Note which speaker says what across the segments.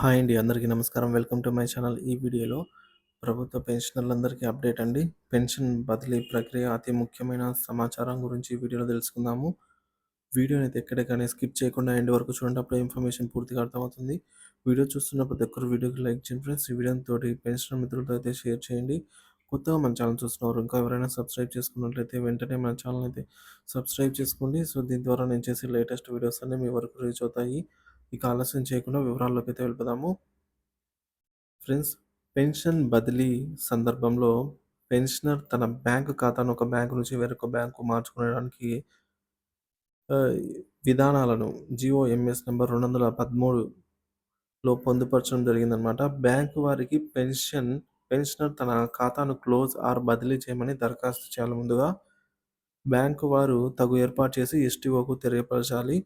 Speaker 1: Hi అండి. అందరికీ నమస్కారం. Welcome to my channel. ఈ వీడియోలో ప్రభుత్వ పెన్షనర్లందరికీ అప్డేట్ అండి. పెన్షన్ బదిలీ ప్రక్రియ అతి ముఖ్యమైన సమాచారం గురించి ఈ వీడియోలో తెలుసుకుందాము. వీడియోనైతే ఎక్కడికైనా స్కిప్ చేయకుండా ఎండ్ వరకు చూడండి. అప్పుడే ఇన్ఫర్మేషన్ పూర్తిగా అర్థమవుతుంది. వీడియో చూస్తున్న ప్రతి ఒక్కరు వీడియోకి లైక్ చేయండి ఫ్రెండ్స్. ఈ వీడియోని తోటి పెన్షన్ మిత్రులతో అయితే షేర్ చేయండి. కొత్తగా మన ఛానల్ చూస్తున్నారు ఇంకా ఎవరైనా సబ్స్క్రైబ్ చేసుకున్నట్లయితే వెంటనే మన ఛానల్ అయితే సబ్స్క్రైబ్ చేసుకోండి. సో దీని ద్వారా నేను చేసే లేటెస్ట్ వీడియోస్ అన్నీ మీ వరకు రీచ్ అవుతాయి. ఇక ఆలస్యం చేయకుండా వివరాల్లోకి అయితే వెళ్ళిపోదాము. ఫ్రెండ్స్ పెన్షన్ బదిలీ సందర్భంలో పెన్షనర్ తన బ్యాంకు ఖాతాను ఒక బ్యాంకు నుంచి వేరొక బ్యాంకు మార్చుకునేడానికి ఆహ్, విధానాలను జీఓఎంఎస్ నంబర్ 213లో పొందుపరచడం జరిగిందనమాట. బ్యాంకు వారికి పెన్షన్ పెన్షనర్ తన ఖాతాను క్లోజ్ ఆర్ బదిలీ చేయమని దరఖాస్తు చేయాలి ముందుగా. బ్యాంకు వారు తగు ఏర్పాటు చేసి ఎస్టీఓకు తెలియపరచాలి.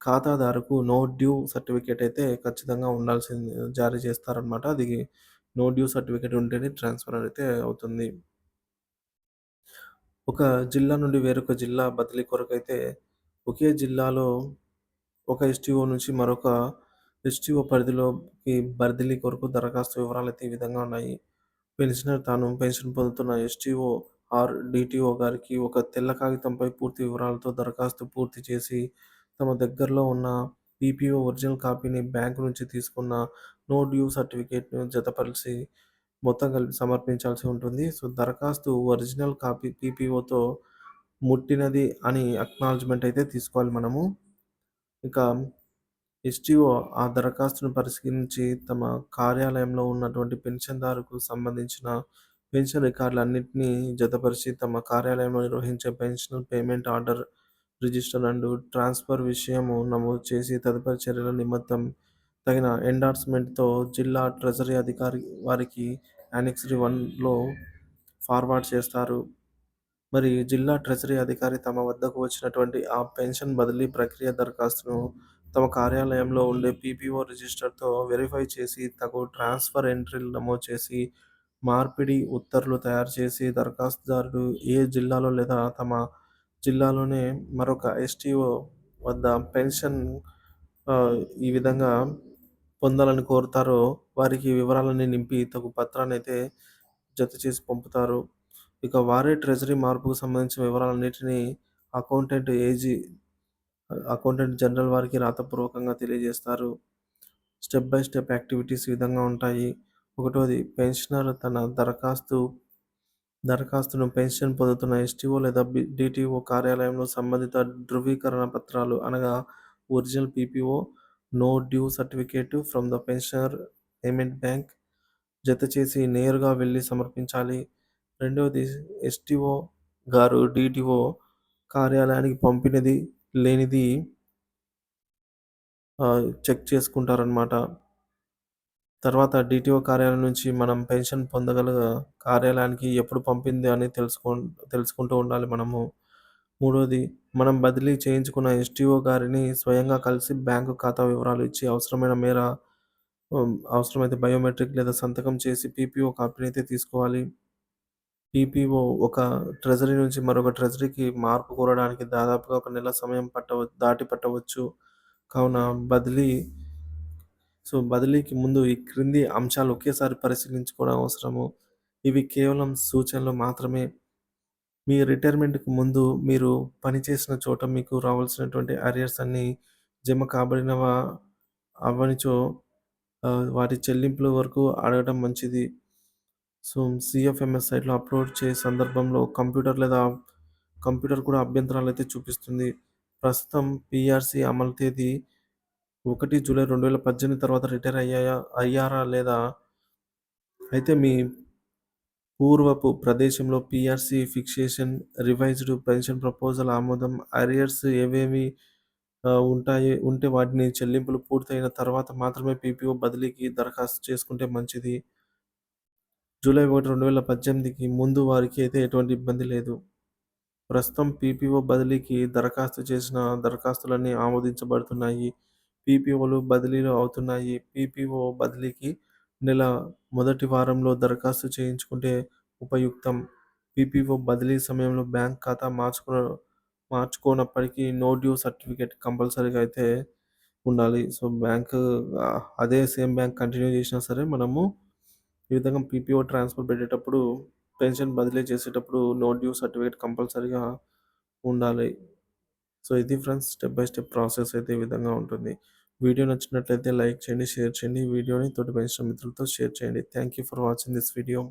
Speaker 1: ఖాతాదారుకు నో డ్యూ సర్టిఫికేట్ అయితే ఖచ్చితంగా ఉండాల్సింది జారీ చేస్తారనమాట. అది నో డ్యూ సర్టిఫికేట్ ఉంటేనే ట్రాన్స్‌ఫర్ అయితే అవుతుంది. ఒక జిల్లా నుండి వేరొక జిల్లా బదిలీ కొరకు అయితే ఒకే జిల్లాలో ఒక ఎస్టీఓ నుంచి మరొక ఎస్టీఓ పరిధిలోకి బదిలీ కొరకు దరఖాస్తు వివరాలు అయితే ఈ విధంగా ఉన్నాయి. పెన్షనర్ తాను పెన్షన్ పొందుతున్న ఎస్టీఓ ఆర్ డిటిఓ గారికి ఒక తెల్ల కాగితంపై పూర్తి వివరాలతో దరఖాస్తు పూర్తి చేసి, తమ దగ్గరలో ఉన్న పీపీఓ ఒరిజినల్ కాపీని బ్యాంకు నుంచి తీసుకున్న నో డ్యూ సర్టిఫికేట్‌ను జతపరిచి మొత్తం కలిపి సమర్పించాల్సి ఉంటుంది. సో, దరఖాస్తు ఒరిజినల్ కాపీ పీపీఓతో ముట్టినది అని అక్నాలజ్మెంట్ అయితే తీసుకోవాలి మనము. ఇక ఎస్టీఓ ఆ దరఖాస్తును పరిశీలించి తమ కార్యాలయంలో ఉన్నటువంటి పెన్షన్‌దారుకు సంబంధించిన పెన్షన్ రికార్డులన్నింటినీ జతపరిచి తమ కార్యాలయంలో నిర్వహించే pension payment order register and transfer విషయము నమోదు చేసి తదుపరి చర్యల నిమిత్తం తగిన ఎండార్స్‌మెంట్‌తో జిల్లా ట్రెజరీ అధికారి వారికి యానిక్సరీ వన్‌లో ఫార్వర్డ్ చేస్తారు. మరి జిల్లా ట్రెజరీ అధికారి తమ వద్దకు వచ్చినటువంటి ఆ పెన్షన్ బదిలీ ప్రక్రియ దరఖాస్తును తమ కార్యాలయంలో ఉండే పీపీఓ రిజిస్టర్‌తో వెరిఫై చేసి తగు ట్రాన్స్‌ఫర్ ఎంట్రీలు నమోదు చేసి, మార్పిడి ఉత్తర్వులు తయారు చేసి దరఖాస్తుదారుడు ఏ జిల్లాలో లేదా తమ జిల్లాలోనే మరొక ఎస్టీఓ వద్ద పెన్షన్ ఈ విధంగా పొందాలని కోరుతారో వారికి వివరాలని నింపి తగు పత్రానైతే జత చేసి పంపుతారు. ఇక వారే ట్రెజరీ మార్పుకు సంబంధించిన వివరాలన్నింటినీ అకౌంటెంట్ ఏజీ అకౌంటెంట్ జనరల్ వారికి రాతపూర్వకంగా తెలియజేస్తారు. స్టెప్ బై స్టెప్ యాక్టివిటీస్ విధంగా ఉంటాయి. ఒకటోది పెన్షనర్ తన దరఖాస్తు దరఖాస్తును పెన్షన్ పొందుతున్న ఎస్టీఓ లేదా డిటిఓ కార్యాలయంలో సంబంధిత ధృవీకరణ పత్రాలు అనగా original PPO, no due certificate from the pensioner payment bank జతచేసి నేరుగా వెళ్ళి సమర్పించాలి. రెండవది ఎస్టీఓ గారు డిటిఓ కార్యాలయానికి పంపినది, లేనిది చెక్ చేసుకుంటారనమాట. తర్వాత డిటిఓ కార్యాలయం నుంచి మనం పెన్షన్ పొందగల కార్యాలయానికి ఎప్పుడు పంపింది అని తెలుసుకో తెలుసుకుంటూ ఉండాలి మనము. మూడోది మనం బదిలీ చేయించుకున్న ఎస్టీఓ గారిని స్వయంగా కలిసి బ్యాంకు ఖాతా వివరాలు ఇచ్చి అవసరమైన మేర అవసరమైతే బయోమెట్రిక్ లేదా సంతకం చేసి పీపీఓ కాపీని అయితే తీసుకోవాలి. పీపీఓ ఒక ట్రెజరీ నుంచి మరొక ట్రెజరీకి మార్పు కోరడానికి దాదాపుగా ఒక నెల సమయం పట్టవ దాటి పట్టవచ్చు. కావున బదిలీ సో, బదిలీకి ముందు ఈ క్రింది అంశాలు ఒకేసారి పరిశీలించుకోవడం అవసరము. ఇవి కేవలం సూచనలు మాత్రమే. మీ రిటైర్మెంట్‌కు ముందు మీరు పనిచేసిన చోట మీకు రావాల్సినటువంటి అరియర్స్ అన్నీ జమ కాబడినవా అవ్వనిచో వాటి చెల్లింపుల వరకు అడగడం మంచిది. సో, సిఎఫ్ఎంఎస్ సైట్‌లో అప్‌లోడ్ చేసే సందర్భంలో కంప్యూటర్ లేదా కంప్యూటర్ కూడా అభ్యంతరాలైతే చూపిస్తుంది. ప్రస్తుతం పిఆర్సి అమలు తేదీ ఒకటి జూలై 2018 తర్వాత రిటైర్ అయ్యాయా అయ్యారా లేదా అయితే మీ పూర్వపు ప్రదేశంలో PRC fixation, revised pension proposal ఆమోదం, అరియర్స్ ఏవేవి ఉంటాయి ఉంటే వాటిని చెల్లింపులు పూర్తయిన తర్వాత మాత్రమే పీపీఓ బదిలీకి దరఖాస్తు చేసుకుంటే మంచిది. జూలై 1, 2018కి ముందు వారికి అయితే ఎటువంటి ఇబ్బంది లేదు. ప్రస్తుతం పీపీఓ బదిలీకి దరఖాస్తు చేసిన దరఖాస్తులన్నీ ఆమోదించబడుతున్నాయి. పీపీఓలు బదిలీలు అవుతున్నాయి. పీపీఓ బదిలీకి నెల మొదటి వారంలో దరఖాస్తు చేయించుకుంటే ఉపయుక్తం. పీపీఓ బదిలీ సమయంలో బ్యాంక్ ఖాతా మార్చుకున్న మార్చుకోనప్పటికీ నో డ్యూ సర్టిఫికేట్ కంపల్సరీగా అయితే ఉండాలి. సో, బ్యాంకు అదే సేమ్ బ్యాంక్ కంటిన్యూ చేసినా సరే మనము ఈ విధంగా పీపీఓ ట్రాన్స్‌ఫర్ పెట్టేటప్పుడు పెన్షన్ బదిలీ చేసేటప్పుడు నో డ్యూ సర్టిఫికేట్ కంపల్సరీగా ఉండాలి. సో, ఇది friends step by step process అయితే ఈ విధంగా ఉంటుంది. వీడియో నచ్చినట్లయితే లైక్ చేయండి, షేర్ చేయండి. వీడియోని తోటి పెంచిన మిత్రులతో షేర్ చేయండి. Thank you for watching this video.